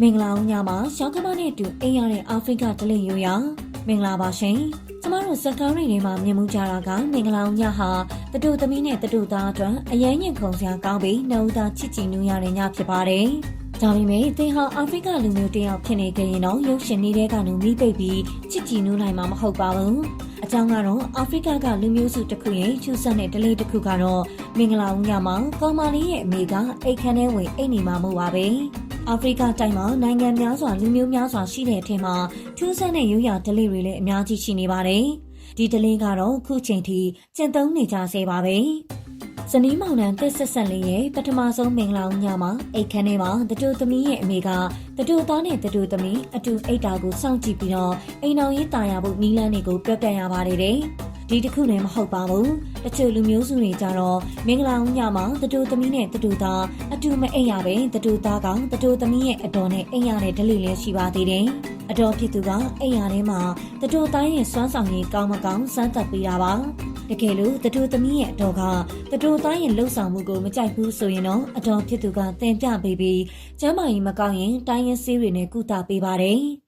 မင်္ဂလာဦးညမှာရှောင်းကမနဲ့အတူအိမ်ရတဲ့အာဖရိကဒလိရိုးရမင်္ဂလာပါရှင်ကျမတို့စကားရီတွေမှာမြင်မှုကြတာကမင်္ဂလာဦးညဟာတတူသမီးနဲ့တတူသားအတွက်အရင်ရင်ခုံစရာကောင်းပြီးနှုတ်သားချစ်ကြည်နူးရတဲ့ညဖြစ်ပါတယ်ဒါပေမဲ့သင်ဟာအာဖရိကလူမျိုးတစ်ယောက်ဖြစ်နေကြရင်တော့ရုပ်ရှင်နေတဲ့ကနေမိပိတ်ပြီးချစ်ကြည်နူးနိုင်မှာမဟုတ်ပါဘူးအကြောင်းကတော့အာဖရိကကလူမျိုးစုတစ်ခုရဲ့ချူဆက်တဲ့ဒလေးတစ်ခုကတော့မင်္ဂလာဦးညမှာကောင်မလေးရဲ့အမေကအိတ်ခမ်းထဲဝင်အိတ်နေမှာမို့ပါပဲ အာဖရိကတိုင်းမှာနိုင်ငံများစွာလူမျိုးများစွာရှိတဲ့အထက်မှာထူးဆန်းတဲ့ရိုးရာဒလေးတွေလည်းအများကြီးရှိနေပါတယ်ဒီဒလေးကတော့ခုချိန်ထိကျင့်သုံးနေကြဆဲပါပဲဇနီးမောင်နှံတက်ဆက်ဆက်လေးရဲ့ပထမဆုံးမင်္ဂလာဦးညမှာအိတ်ခမ်းထဲမှာတတူသမီးရဲ့အမေကတတူသားနဲ့တတူသမီးအတူအိတ်တာကိုစောင့်ကြည့်ပြီးတော့အိမ်အောင်ရေးတာယာဖို့နီးလန်းတွေကိုပြောပြရပါတယ်တဲ့ ဒီတစ်ခုလည်းမဟုတ်ပါဘူးတချို့လူမျိုးစုတွေကြတော့မင်္ဂလာဦးညမှာတတူသမီးနဲ့တတူသားအတူမအိပ်ရပဲတတူသားကောင်တတူသမီးရဲ့အတော်နဲ့အိပ်ရတဲ့ဒလိလည်းရှိပါသေးတယ်အတော်ဖြစ်သူကအိပ်ရထဲမှာတတူသားရဲ့စွမ်းဆောင်ရည်ကောင်းမကောင်းစမ်းသပ်ပေးတာပါတကယ်လို့တတူသမီးရဲ့အတော်ကတတူသားရဲ့လှုပ်ဆောင်မှုကိုမကြိုက်ဘူးဆိုရင်တော့အတော်ဖြစ်သူကတင်ပြပေးပြီးကျမ်းမာရေးမကောင်းရင်တိုင်းရင်းဆေးတွေနဲ့ကုသပေးပါတယ်